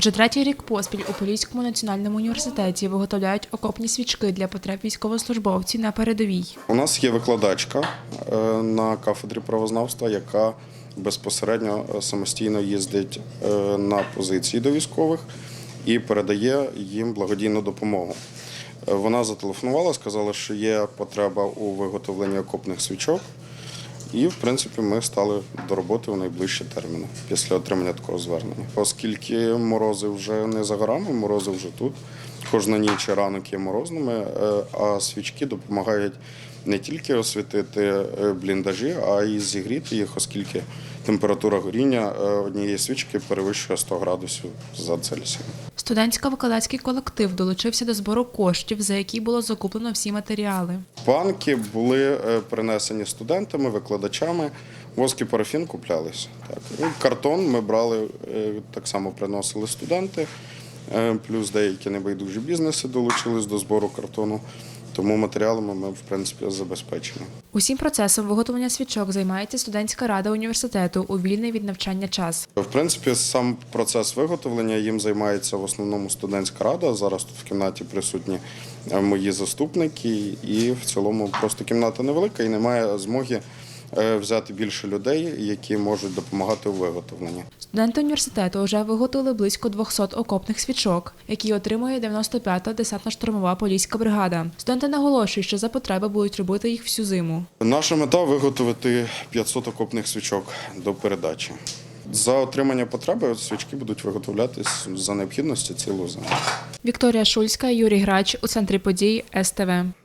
Вже третій рік поспіль у Поліському національному університеті виготовляють окопні свічки для потреб військовослужбовців на передовій. У нас є викладачка е, на кафедрі правознавства, яка безпосередньо е, самостійно їздить е, на позиції до військових і передає їм благодійну допомогу. Вона зателефонувала, сказала, що є потреба у виготовленні окопних свічок. І, в принципі, ми стали до роботи у найближчі терміни після отримання такого звернення. Оскільки морози вже не за горами, морози вже тут. Кожна ніч і ранок є морозними, е, а свічки допомагають не тільки освітити е, бліндажі, а й зігріти їх, оскільки температура горіння е, однієї свічки перевищує 100 градусів за Цельсієм. Студентсько-викладацький колектив долучився до збору коштів, за які було закуплено всі матеріали. Банки були е, принесені студентами, викладачами. Воск і парафін куплялися. Так. Картон ми брали, е, так само приносили студенти, е, плюс деякі небайдужі бізнеси долучились до збору картону. Тому матеріалами ми, в принципі, забезпечені. Усім процесом виготовлення свічок займається студентська рада університету у вільний від навчання час. В принципі, сам процес виготовлення їм займається в основному студентська рада. Зараз тут в кімнаті присутні е, мої заступники, і в цілому просто кімната невелика і немає змоги взяти більше людей, які можуть допомагати у виготовленні. Студенти університету вже виготовили близько 200 окопних свічок, які отримує 95-та десантно-штурмова поліська бригада. Студенти наголошують, що за потреби будуть робити їх всю зиму. Наша мета виготовити 500 окопних свічок до передачі. За отримання потреби свічки будуть виготовлятись за необхідності цілу зиму. Вікторія Шульська, Юрій Грач у центрі подій СТВ.